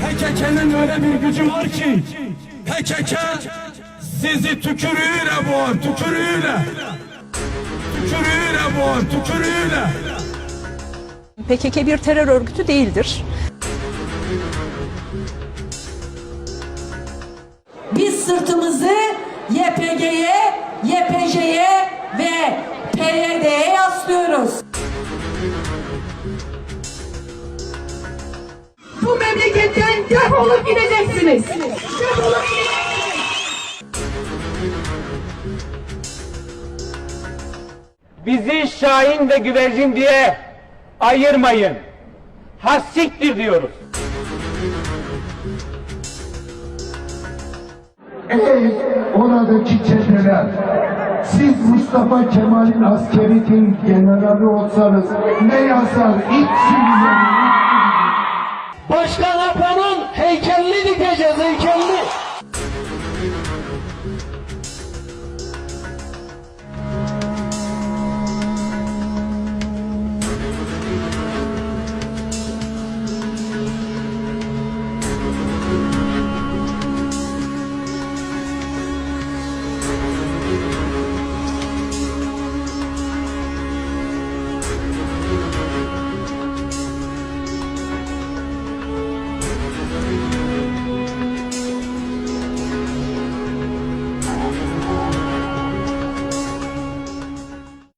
PKK'nın öyle bir gücü var ki PKK sizi tükürüğüyle boğar, tükürüğüyle. Tükürüğüyle boğar, tükürüğüyle. PKK bir terör örgütü değildir. Biz sırtımızı YPG'ye, YPJ'ye ve PYD'ye yaslıyoruz. Bu memleketten defolup gideceksiniz. Defolup Bizi Şahin ve Güvercin diye ayırmayın. Hassiktir diyoruz. Ey oradaki çeteler, siz Mustafa Kemal'in askeritin generali olsanız ne yazar iç sürüleri? Başkan